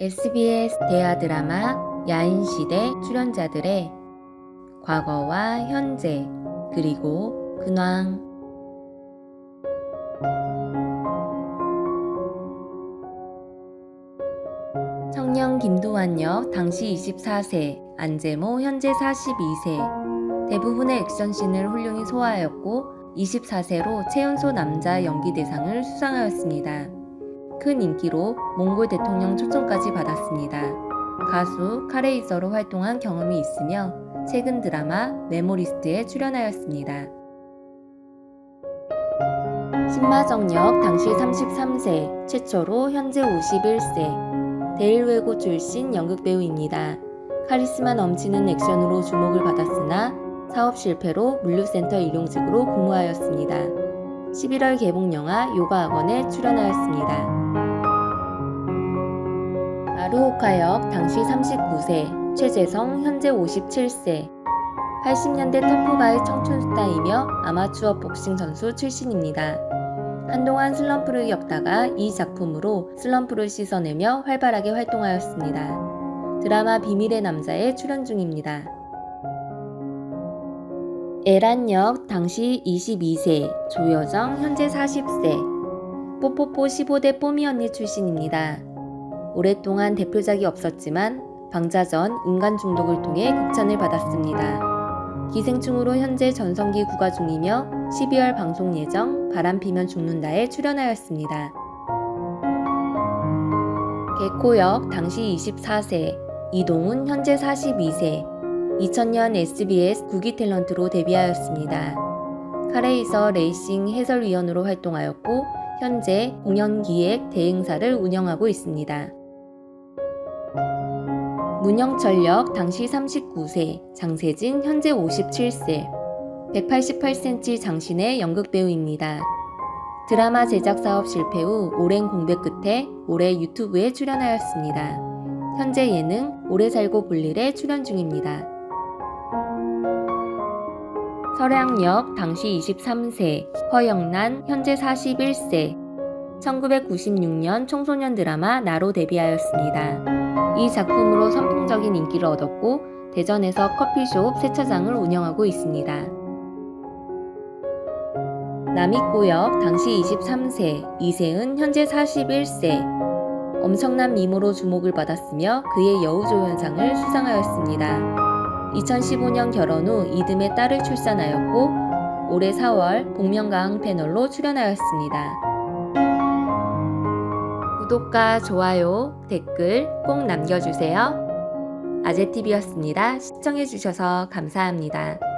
SBS 대하 드라마 야인시대 출연자들의 과거와 현재 그리고 근황 청년 김도환 역 당시 24세, 안재모 현재 42세. 대부분의 액션씬을 훌륭히 소화하였고 24세로 최연소 남자 연기 대상을 수상하였습니다. 큰 인기로 몽골 대통령 초청까지 받았습니다. 가수 카레이서로 활동한 경험이 있으며 최근 드라마 메모리스트에 출연하였습니다. 신마정역 당시 33세, 최초로 현재 51세, 데일웨고 출신 연극배우입니다. 카리스마 넘치는 액션으로 주목을 받았으나 사업 실패로 물류센터 일용직으로 근무하였습니다. 11월 개봉 영화 요가 학원에 출연하였습니다. 아루오카 역 당시 39세, 최재성 현재 57세, 80년대 터프가의 청춘 스타이며 아마추어 복싱 선수 출신입니다. 한동안 슬럼프를 겪다가 이 작품으로 슬럼프를 씻어내며 활발하게 활동하였습니다. 드라마 비밀의 남자에 출연 중입니다. 에란역 당시 22세, 조여정 현재 40세, 뽀뽀뽀 15대 뽀미 언니 출신입니다. 오랫동안 대표작이 없었지만 방자전 인간 중독을 통해 극찬을 받았습니다. 기생충으로 현재 전성기 구가 중이며 12월 방송 예정 바람 피면 죽는다에 출연하였습니다. 개코역 당시 24세, 이동훈 현재 42세, 2000년 SBS 국기 탤런트로 데뷔하였습니다. 카레이서 레이싱 해설위원으로 활동하였고 현재 공연기획 대행사를 운영하고 있습니다. 문영철역 당시 39세, 장세진 현재 57세, 188cm 장신의 연극배우입니다. 드라마 제작 사업 실패 후 오랜 공백 끝에 올해 유튜브에 출연하였습니다. 현재 예능 오래 살고 볼일에 출연 중입니다. 설양역 당시 23세, 허영란 현재 41세, 1996년 청소년 드라마 나로 데뷔하였습니다. 이 작품으로 선풍적인 인기를 얻었고 대전에서 커피숍 세차장을 운영하고 있습니다. 남이꼬역 당시 23세, 이세은 현재 41세, 엄청난 미모로 주목을 받았으며 그의 여우조연상을 수상하였습니다. 2015년 결혼 후 이듬해 딸을 출산하였고 올해 4월 복면가왕 패널로 출연하였습니다. 구독과 좋아요, 댓글 꼭 남겨주세요. 아재TV였습니다. 시청해주셔서 감사합니다.